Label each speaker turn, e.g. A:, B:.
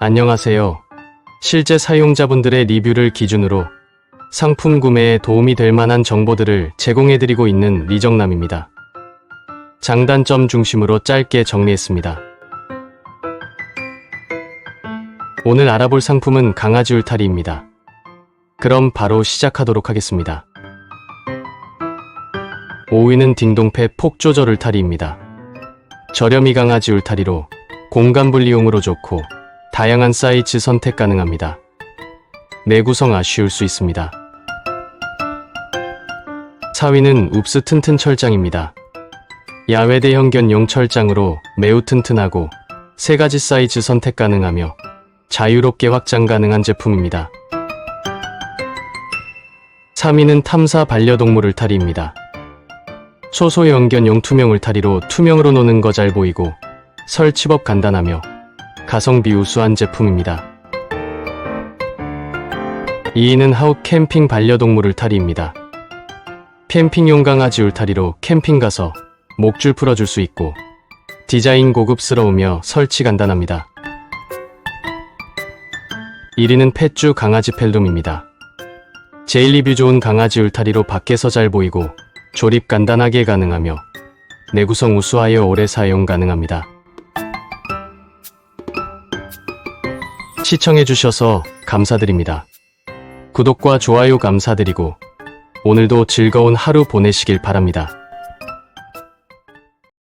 A: 안녕하세요. 실제 사용자분들의 리뷰를 기준으로 상품 구매에 도움이 될 만한 정보들을 제공해드리고 있는 리정남입니다. 장단점 중심으로 짧게 정리했습니다. 오늘 알아볼 상품은 강아지 울타리입니다. 그럼 바로 시작하도록 하겠습니다. 5위는 딩동패 폭조절 울타리입니다. 저렴이 강아지 울타리로 공간 분리용으로 좋고 다양한 사이즈 선택 가능합니다. 내구성 아쉬울 수 있습니다. 4위는 웁스 튼튼 철장입니다. 야외 대형 견용 철장으로 매우 튼튼하고 세 가지 사이즈 선택 가능하며 자유롭게 확장 가능한 제품입니다. 3위는 탐사 반려동물 울타리입니다. 초소형 견용 투명 울타리로 투명으로 노는 거 잘 보이고 설치법 간단하며 가성비 우수한 제품입니다. 2위는 하우 캠핑 반려동물 울타리입니다. 캠핑용 강아지 울타리로 캠핑 가서 목줄 풀어줄 수 있고 디자인 고급스러우며 설치 간단합니다. 1위는 펫주 강아지 펠룸입니다. 제일 리뷰 좋은 강아지 울타리로 밖에서 잘 보이고 조립 간단하게 가능하며 내구성 우수하여 오래 사용 가능합니다. 시청해주셔서 감사드립니다. 구독과 좋아요 감사드리고 오늘도 즐거운 하루 보내시길 바랍니다.